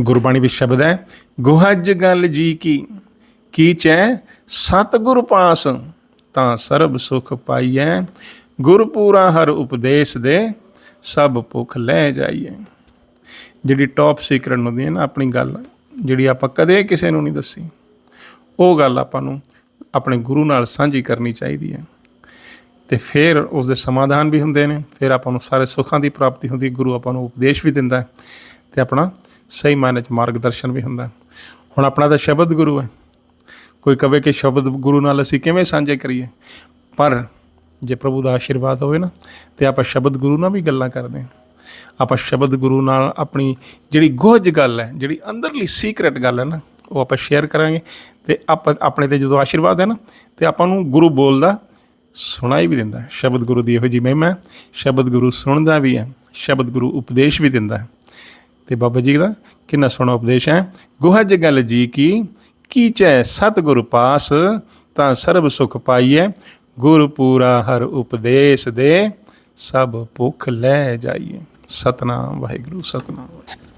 ਗੁਰਬਾਣੀ ਵਿੱਚ ਸ਼ਬਦ ਹੈ, ਗੁਹਜ ਗੱਲ ਜੀ ਕੀ ਕੀ ਚੈ ਸਤਿਗੁਰ ਪਾਸ, ਤਾਂ ਸਰਬ ਸੁਖ ਪਾਈਐ। ਗੁਰ ਪੂਰਾ ਹਰ ਉਪਦੇਸ਼ ਦੇ, ਸਭ ਭੁੱਖ ਲੈ ਜਾਈਏ ਜਿਹੜੀ ਟੌਪ ਸੀਕਰਟ ਹੁੰਦੀ ਹੈ ਨਾ ਆਪਣੀ ਗੱਲ, ਜਿਹੜੀ ਆਪਾਂ ਕਦੇ ਕਿਸੇ ਨੂੰ ਨਹੀਂ ਦੱਸੀ, ਉਹ ਗੱਲ ਆਪਾਂ ਨੂੰ ਆਪਣੇ ਗੁਰੂ ਨਾਲ ਸਾਂਝੀ ਕਰਨੀ ਚਾਹੀਦੀ ਹੈ। ਤੇ ਫਿਰ ਉਸ ਦੇ ਸਮਾਧਾਨ ਵੀ ਹੁੰਦੇ ਨੇ, ਫਿਰ ਆਪਾਂ ਨੂੰ ਸਾਰੇ ਸੁੱਖਾਂ ਦੀ ਪ੍ਰਾਪਤੀ ਹੁੰਦੀ ਗੁਰੂ ਆਪਾਂ ਨੂੰ ਉਪਦੇਸ਼ ਵੀ ਦਿੰਦਾ ਹੈ। ਤੇ ਆਪਣਾ ਸਹੀ ਮਾਇਨੇ ਚ ਮਾਰਗਦਰਸ਼ਨ ਵੀ ਹੁੰਦਾ। ਹੁਣ ਆਪਣਾ ਤਾਂ ਸ਼ਬਦ ਗੁਰੂ ਹੈ। ਕੋਈ ਕਵੇ ਕਿ ਸ਼ਬਦ ਗੁਰੂ ਨਾਲ ਅਸੀਂ ਕਿਵੇਂ ਸਾਂਝੇ ਕਰੀਏ? ਪਰ ਜੇ ਪ੍ਰਭੂ ਦਾ ਆਸ਼ੀਰਵਾਦ ਹੋਵੇ ਨਾ, ਤੇ ਆਪਾਂ ਸ਼ਬਦ ਗੁਰੂ ਨਾਲ ਵੀ ਗੱਲਾਂ ਕਰਦੇ ਹਾਂ। ਆਪਾਂ ਸ਼ਬਦ ਗੁਰੂ ਨਾਲ ਆਪਣੀ ਜਿਹੜੀ ਗੁਹਜ ਗੱਲ ਹੈ, ਜਿਹੜੀ ਅੰਦਰਲੀ ਸੀਕ੍ਰੇਟ ਗੱਲ ਹੈ ਨਾ, ਉਹ ਆਪਾਂ ਸ਼ੇਅਰ ਕਰਾਂਗੇ। ਤੇ ਆਪਾਂ, ਆਪਣੇ ਤੇ ਜਦੋਂ ਆਸ਼ੀਰਵਾਦ ਹੈ ਨਾ, ਤੇ ਆਪਾਂ ਨੂੰ ਗੁਰੂ ਬੋਲਦਾ, ਸੁਣਾਈ ਵੀ ਦਿੰਦਾ ਸ਼ਬਦ ਗੁਰੂ ਦੀ ਇਹੋ ਜਿਹੀ ਮਹਿਮਾ ਸ਼ਬਦ ਗੁਰੂ ਸੁਣਦਾ ਵੀ ਹੈ। ਸ਼ਬਦ ਗੁਰੂ ਉਪਦੇਸ਼ ਵੀ ਦਿੰਦਾ ਹੈ। ਤੇ ਬਾਬਾ ਜੀ ਦਾ ਕਿੰਨਾ ਸੋਹਣਾ ਉਪਦੇਸ਼ ਹੈ। ਗੁਹਜ ਗੱਲ ਜੀ ਕੀ ਕੀਚੈ ਸਤਿਗੁਰ ਪਾਸ, ਤਾਂ ਸਰਬ ਸੁਖ ਪਾਈਐ। ਗੁਰ ਪੂਰਾ ਹਰ ਉਪਦੇਸ਼ ਦੇ, ਸਭ ਭੁੱਖ ਲੈ ਜਾਈਏ ਸਤਨਾਮ ਵਾਹਿਗੁਰੂ ਸਤਨਾਮ ਵਾਹਿਗੁਰੂ।